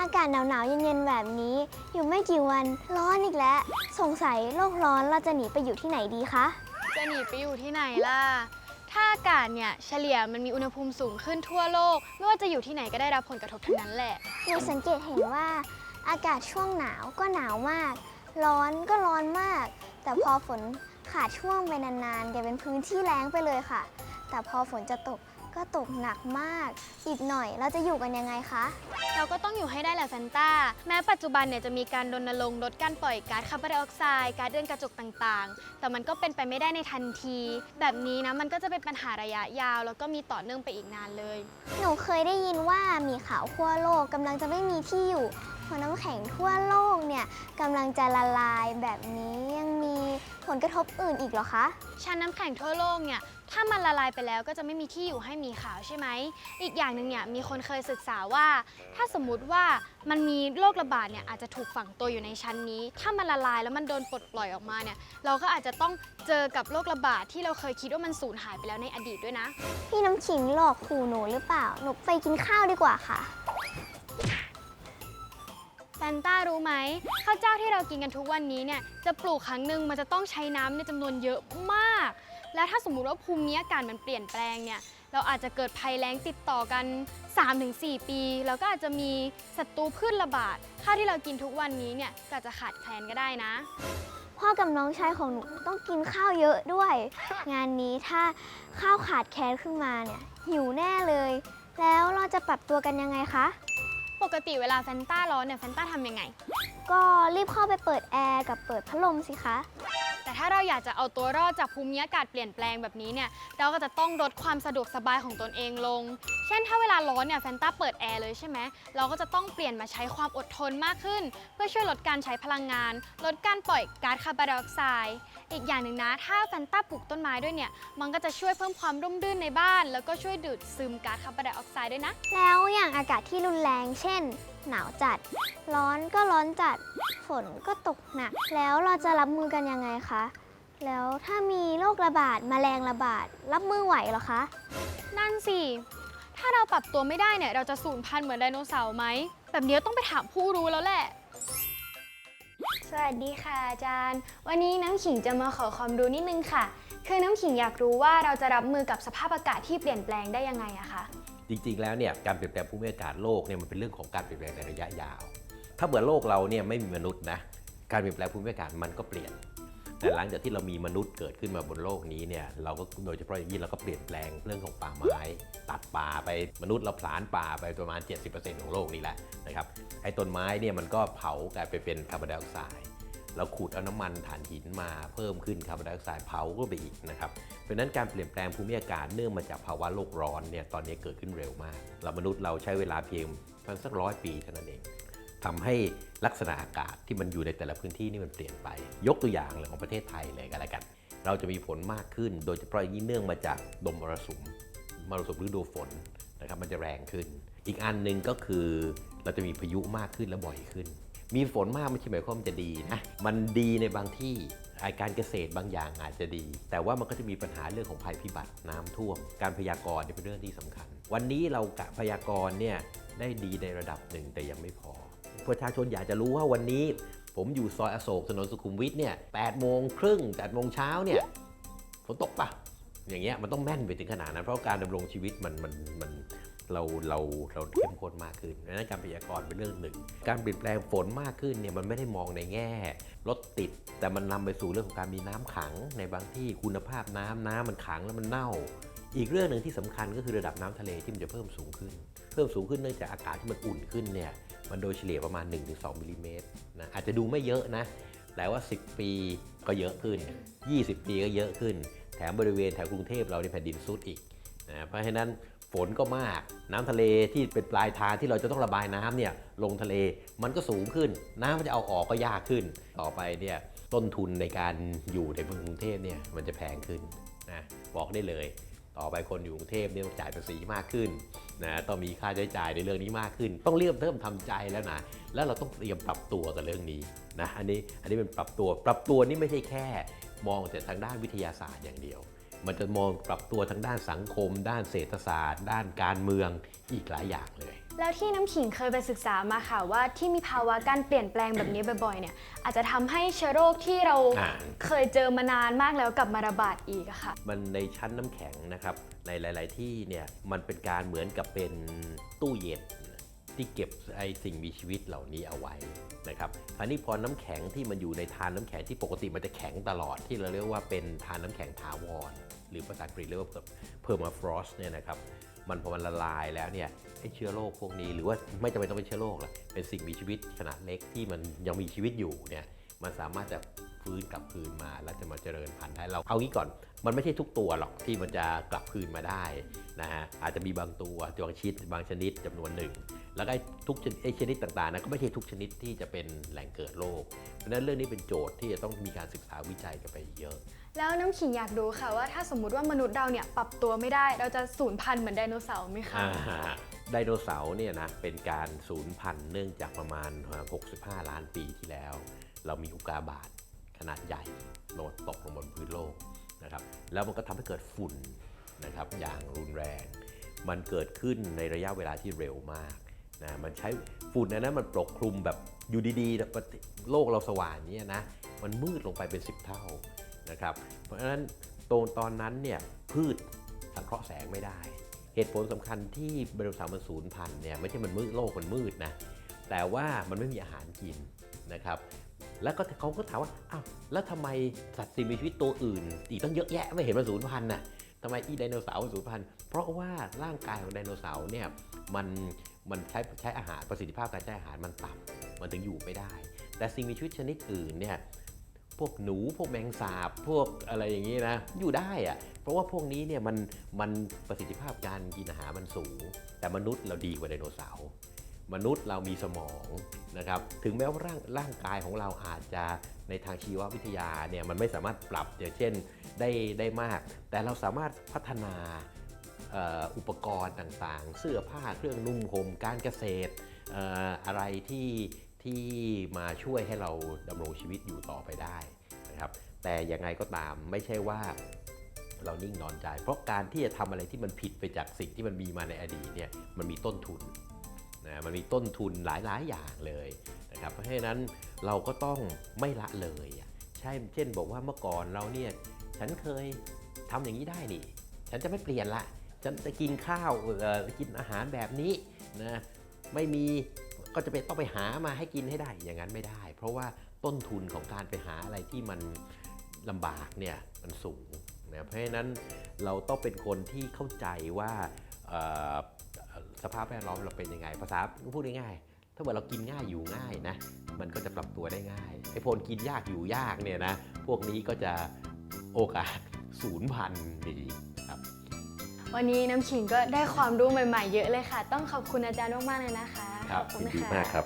อากาศหนาวๆ เย็นๆ แบบนี้ อยู่ไม่กี่วันร้อนอีกแล้ว สงสัยโลกร้อนเราจะหนีไปอยู่ที่ไหนดีคะ จะหนีไปอยู่ที่ไหนล่ะ ถ้าอากาศเนี่ยเฉลี่ยมันมีอุณหภูมิสูงขึ้นทั่วโลก ไม่ว่าจะอยู่ที่ไหนก็ได้รับผลกระทบทั้งนั้นแหละ หนูสังเกตเห็นว่า อากาศช่วงหนาวก็หนาวมาก ร้อนก็ร้อนมาก แต่พอฝนขาดช่วงไปนานๆกลายเป็นพื้นที่แล้งไปเลยค่ะ แต่พอฝนจะตก ก็ตกหนักมาก อีกหน่อยเราจะอยู่กันยังไงคะ เราก็ต้องอยู่ให้ได้แหละแฟนตาแม้ปัจจุบันเนี่ยจะมีการรณรงค์ลดการปล่อยก๊าซคาร์บอนไดออกไซด์ก๊าซเรือนกระจกต่างๆ แต่มันก็เป็นไปไม่ได้ในทันที แบบนี้นะมันก็จะเป็นปัญหาระยะยาว แล้วก็มีต่อเนื่องไปอีกนานเลย หนูเคยได้ยินว่าหมีขาวขั้วโลกกำลังจะไม่มีที่อยู่เพราะน้ำแข็งทั่วโลกเนี่ยกำลังจะละลายแบบนี้ยังมีผ ลกระทบอื่นอีกเหรอคะ ชั้นน้ำแข็งทั่วโลกเนี่ย ถ้ามันละลายไปแล้วก็จะไม่มีที่อยู่ให้หมีขาวใช่ไหม อีกอย่างหนึ่งเนี่ยมีคนเคยศึกษาว่า ถ้าสมมุติว่ามันมีโรคระบาดเนี่ยอาจจะถูกฝังตัวอยู่ในชั้นนี้ ถ้ามันละลายแล้วมันโดนปลดปล่อยออกมาเนี่ย เราก็อาจจะต้องเจอกับโรคระบาดที่เราเคยคิดว่ามันสูญหายไปแล้วในอดีตด้วยนะ พี่น้ำขิงหลอกขู่หนูหรือเปล่า หนูไปกินข้าวดีกว่าค่ะ แฟนต้ารู้ไหมข้าวเจ้าที่เรากินกันทุกวันนี้เนี่ยจะปลูกครั้งหนึ่งมันจะต้องใช้น้ำในจำนวนเยอะมาก แล้วถ้าสมมุติว่าภูมิอากาศมันเปลี่ยนแปลงเนี่ยเราอาจจะเกิดภัยแล้งติดต่อกัน 3-4 ปี แล้วก็อาจจะมีศัตรูพืชระบาดข้าวที่เรากินทุกวันนี้เนี่ยก็อาจจะขาดแคลนก็ได้นะ พ่อกับน้องชายของหนูต้องกินข้าวเยอะด้วย งานนี้ถ้าข้าวขาดแคลนขึ้นมาเนี่ยหิวแน่เลย แล้วเราจะปรับตัวกันยังไงคะ ปกติเวลาแฟนต้าร้อนเนี่ยแฟนต้าทำยังไง ก็รีบเข้าไปเปิดแอร์กับเปิดพัดลมสิคะ แต่ถ้าเราอยากจะเอาตัวรอดจากภูมิอากาศเปลี่ยนแปลงแบบนี้เนี่ย เราก็จะต้องลดความสะดวกสบายของตนเองลง เช่นถ้าเวลาร้อนเนี่ยแฟนต้าเปิดแอร์เลยใช่ไหม เราก็จะต้องเปลี่ยนมาใช้ความอดทนมากขึ้น เพื่อช่วยลดการใช้พลังงาน ลดการปล่อยก๊าซคาร์บอนไดออกไซด์ อีกอย่างหนึ่งนะ ถ้าแฟนต้าปลูกต้นไม้ด้วยเนี่ย มันก็จะช่วยเพิ่มความร่มรื่นในบ้าน แล้วก็ช่วยดูดซึมก๊าซคาร์บอนไดออกไซด์ด้วยนะ แล้วอย่างอากาศที่รุนแรง เช่น หนาวจัด ร้อนก็ร้อนจัด ฝนก็ตกหนัก แล้วเราจะรับมือกันยังไงคะ แล้วถ้ามีโรคระบาดมแมลงระบาด รับมือไหวเหรอคะ นั่นสิ ถ้าเราปรับตัวไม่ได้เนี่ย เราจะสูญพันธุ์เหมือนไดโนเสาร์ไหม แบบนี้ต้องไปถามผู้รู้แล้วแหละ สวัสดีค่ะอาจารย์ วันนี้น้ำขิงจะมาขอความรู้นิดนึงค่ะ คือน้ำขิงอยากรู้ว่าเราจะรับมือกับสภาพอากาศที่เปลี่ยนแปลงได้ยังไงอะคะจริงๆ แล้วเนี่ยการเปลี่ยนแปลงภูมิอากาศโลกเนี่ยมันเป็นเรื่องของการเปลี่ยนแปลงในระยะยาว ถ้าเหมือโลกเราเนี่ยไม่มีมนุษย์นะการเปลี่ยนแปลงภูมิอากาศมันก็เปลี่ยน แต่หลังจากที่เรามีมนุษย์เกิดขึ้นมาบนโลกนี้เนี่ยเราก็โดยเฉพาะอย่างยิ่งเราก็เปลี่ยนแปลงเรื่องของป่าไม้ ตัดป่าไปมนุษย์เราผลาญป่าไปประมาณ 70%ของโลกนี้แหละนะครับไอ้ต้นไม้เนี่ยมันก็เผากลายไปเป็นคาร์บอนไดออกไซด์เราขุดเอาน้ำมันถ่านหินมาเพิ่มขึ้นคาร์บอนไดออกไซด์เผาก็ไปอีกนะครับเพราะนั้นการเปลี่ยนแปลงภูมิอากาศเนื่องมาจากภาวะโลกร้อนเนี่ยตอนนี้เกิดขึ้นเร็วมาก เรามนุษย์เราใช้เวลาเพียงประมาณสักร้อยปีเท่านั้นเอง ทำให้ลักษณะอากาศที่มันอยู่ในแต่ละพื้นที่นี่มันเปลี่ยนไป ยกตัวอย่างเลยของประเทศไทยเลยก็แล้วกัน เราจะมีฝนมากขึ้น โดยเฉพาะอย่างยิ่งเนื่องมาจากลมมรสุมมรสุมฤดูฝนนะครับมันจะแรงขึ้น อีกอันหนึ่งก็คือเราจะมีพายุมากขึ้นและบ่อยขึ้น มีฝนมากไม่ใช่หมายความว่ามันจะดีนะมันดีในบางที่อาการเกษตรบางอย่างอาจจะดี แต่ว่ามันก็จะมีปัญหาเรื่องของภัยพิบัติน้ำท่วม การพยากรณ์เป็นเรื่องที่สำคัญ วันนี้เรากะพยากรณ์เนี่ยได้ดีในระดับหนึ่งแต่ยังไม่พอ ประชาชนอยากจะรู้ว่าวันนี้ ผมอยู่ซอยอโศกถนนสุขุมวิทเนี่ย8โมงครึ่ง8โมงเช้าเนี่ยฝนตกปะอย่างเงี้ยมันต้องแม่นไปถึงขนาดนั้น เพราะการดำรงชีวิตมันมันมันเราเราเราเข้มข้นมากขึ้นดังนั้นการพยากรณ์เป็นเรื่องหนึ่ง การเปลี่ยนแปลงฝนมากขึ้นเนี่ยมันไม่ได้มองในแง่รถติด แต่มันนำไปสู่เรื่องของการมีน้ำขัง ในบางที่คุณภาพน้ำน้ำมันขังแล้วมันเน่า อีกเรื่องหนึ่งที่สำคัญก็คือระดับน้ำทะเลที่มันจะเพิ่มสูงขึ้น เพิ่มสูงขึ้นเนื่องจากอากาศที่มันอุ่นขึ้นเนี่ยมันโดยเฉลี่ยประมาณ 1-2มิลลิเมตรนะอาจจะดูไม่เยอะนะแต่ว่า 10 ปีก็เยอะขึ้น 20 ปีก็เยอะขึ้น แถมบริเวณแถวกรุงเทพเราในแผ่นดินซุดอีกนะเพราะฉะนั้นฝนก็มากน้ำทะเลที่เป็นปลายทางที่เราจะต้องระบายน้ำเนี่ยลงทะเลมันก็สูงขึ้น น้ำมันจะเอาออกก็ยากขึ้น ต่อไปเนี่ยต้นทุนในการอยู่ในเมืองกรุงเทพเนี่ยมันจะแพงขึ้นนะบอกได้เลย ต่อไปคนอยู่กรุงเทพเนี่ยต้องจ่ายภาษีมากขึ้นนะต้องมีค่าใช้จ่ายในเรื่องนี้มากขึ้น ต้องเริ่มเริ่มทำใจแล้วนะแล้วเราต้องเตรียมปรับตัวกับเรื่องนี้นะอันนี้อันนี้เป็นปรับตัว ปรับตัวนี่ไม่ใช่แค่ มองแต่ทางด้านวิทยาศาสตร์อย่างเดียว มันจะมองปรับตัวทางด้านสังคม ด้านเศรษฐศาสตร์ ด้านการเมืองอีกหลายอย่างเลย แล้วที่น้ำขิงเคยไปศึกษามาค่ะว่าที่มีภาวะการเปลี่ยนแปลงแบบนี้บ่อยๆ เนี่ยอาจจะทำให้เชื้อโรคที่เราอ่า เคยเจอมานานมากแล้วกลับมาระบาดอีกอะค่ะ มันในชั้นน้ำแข็งนะครับในหลาย ๆ ที่เนี่ยมันเป็นการเหมือนกับเป็นตู้เย็นที่เก็บไอสิ่งมีชีวิตเหล่านี้เอาไว้นะครับคราวนี้พอน้ำแข็งที่มันอยู่ในทานน้ำแข็งที่ปกติมันจะแข็งตลอดที่เราเรียกว่าเป็นทานน้ำแข็งถาวรหรือภาษาอังกฤษเรียกว่า permafrost เนี่ยนะครับมันพอมันละลายแล้วเนี่ย ไอ้เชื้อโรคพวกนี้ หรือว่าไม่จำเป็นต้องเป็นเชื้อโรคหรอกเป็นสิ่งมีชีวิตขนาดเล็กที่มันยังมีชีวิตอยู่เนี่ยมันสามารถจะฟื้นกลับคืนมาแล้วจะมาเจริญพันธุ์ได้เราเอางี้ก่อน มันไม่ใช่ทุกตัวหรอกที่มันจะกลับคืนมาได้นะฮะอาจจะมีบางตัวบางชนิดบางชนิดจำนวนหนึ่ง แล้วก็ไอ้ทุกชนิดไอ้ชนิดต่างๆนะก็ไม่ใช่ทุกชนิดที่จะเป็นแหล่งเกิดโรคเพราะฉะนั้นเรื่องนี้เป็นโจทย์ที่จะต้องมีการศึกษาวิจัยกันไปเยอะ แล้วน้ำขิงอยากรู้ค่ะว่าถ้าสมมุติว่ามนุษย์เราเนี่ยปรับตัวไม่ได้ เราจะสูญพันธุ์เหมือนไดโนเสาร์ไหมคะอ่า ไดโนเสาร์เนี่ยนะเป็นการสูญพันธุ์เนื่องจากประมาณ 65 ล้านปีที่แล้ว เรามีอุกกาบาตขนาดใหญ่โนดตกลงบนพื้นโลกนะครับแล้วมันก็ทำให้เกิดฝุ่นนะครับอย่างรุนแรง มันเกิดขึ้นในระยะเวลาที่เร็วมากนะมันใช้ฝุ่นนนั้นมันปกคลุมแบบอยู่ดีๆโลกเราสว่างเนี่ยนะมันมืดลงไปเป็น 10 เท่านะครับเพราะฉะนั้นตรงตอนนั้นเนี่ยพืชสังเคราะห์แสงไม่ได้ เหตุผลสำคัญที่ไดโนเสาร์มันสูญพันธุ์เนี่ยไม่ใช่มันมืดโลกมันมืดนะแต่ว่ามันไม่มีอาหารกินนะครับ แล้วก็เขาก็ถามว่าอ้าวแล้วทำไมสัตว์สิ่งมีชีวิตตัวอื่น อีกตั้งเยอะแยะไม่เห็นมันสูญพันธุ์น่ะทำไมอีไดโนเสาร์มันสูญพันธุ์เพราะว่าร่างกายของไดโนเสาร์เนี่ยมันมันใช้ใช้อาหารประสิทธิภาพการใช้อาหารมันต่ำมันถึงอยู่ไม่ได้ แต่สิ่งมีชีวิตชนิดอื่นเนี่ย พวกหนูพวกแมงสาบพวกอะไรอย่างนี้นะอยู่ได้อะเพราะว่าพวกนี้เนี่ยมันมันประสิทธิภาพการกินอาหารมันสูง แต่มนุษย์เราดีกว่าไดโนเสาร์มนุษย์เรามีสมองนะครับถึงแม้ว่าร่างร่างกายของเราอาจจะในทางชีววิทยาเนี่ยมันไม่สามารถปรับอย่างเช่นได้ได้มาก แต่เราสามารถพัฒนาอุปกรณ์ต่างๆ เสื้อผ้าเครื่องนุ่งห่มการเกษตรออะไรที่ ที่มาช่วยให้เราดำรงชีวิตอยู่ต่อไปได้นะครับ แต่ยังไงก็ตามไม่ใช่ว่าเรานิ่งนอนใจ เพราะการที่จะทำอะไรที่มันผิดไปจากสิ่งที่มันมีมาในอดีตเนี่ยมันมีต้นทุนนะมันมีต้นทุนหลาย ๆ อย่างเลยนะครับ เพราะฉะนั้นเราก็ต้องไม่ละเลยใช่เช่นบอกว่าเมื่อก่อนเราเนี่ยฉันเคยทำอย่างนี้ได้นี่ ฉันจะไม่เปลี่ยนละ ฉันจะกินข้าวกินอาหารแบบนี้นะไม่มี ก็จะเป็นต้องไปหามาให้กินให้ได้ อย่างนั้นไม่ได้ เพราะว่าต้นทุนของการไปหาอะไรที่มันลำบากเนี่ยมันสูงนะเพราะฉะนั้นเราต้องเป็นคนที่เข้าใจว่าสภาพแวดล้อมเราเป็นยังไง ภาษาพูดง่ายๆถ้าเกิดเรากินง่ายอยู่ง่ายนะ มันก็จะปรับตัวได้ง่ายไอ้พลกินยากอยู่ยากเนี่ยนะ พวกนี้ก็จะโอกาสสูญพันดีครับ วันนี้น้ำขิงก็ได้ความรู้ใหม่ ๆ เยอะเลยค่ะ ต้องขอบคุณอาจารย์มากๆเลยนะคะ ครับขอบคุณยินดีค่ะมากครับ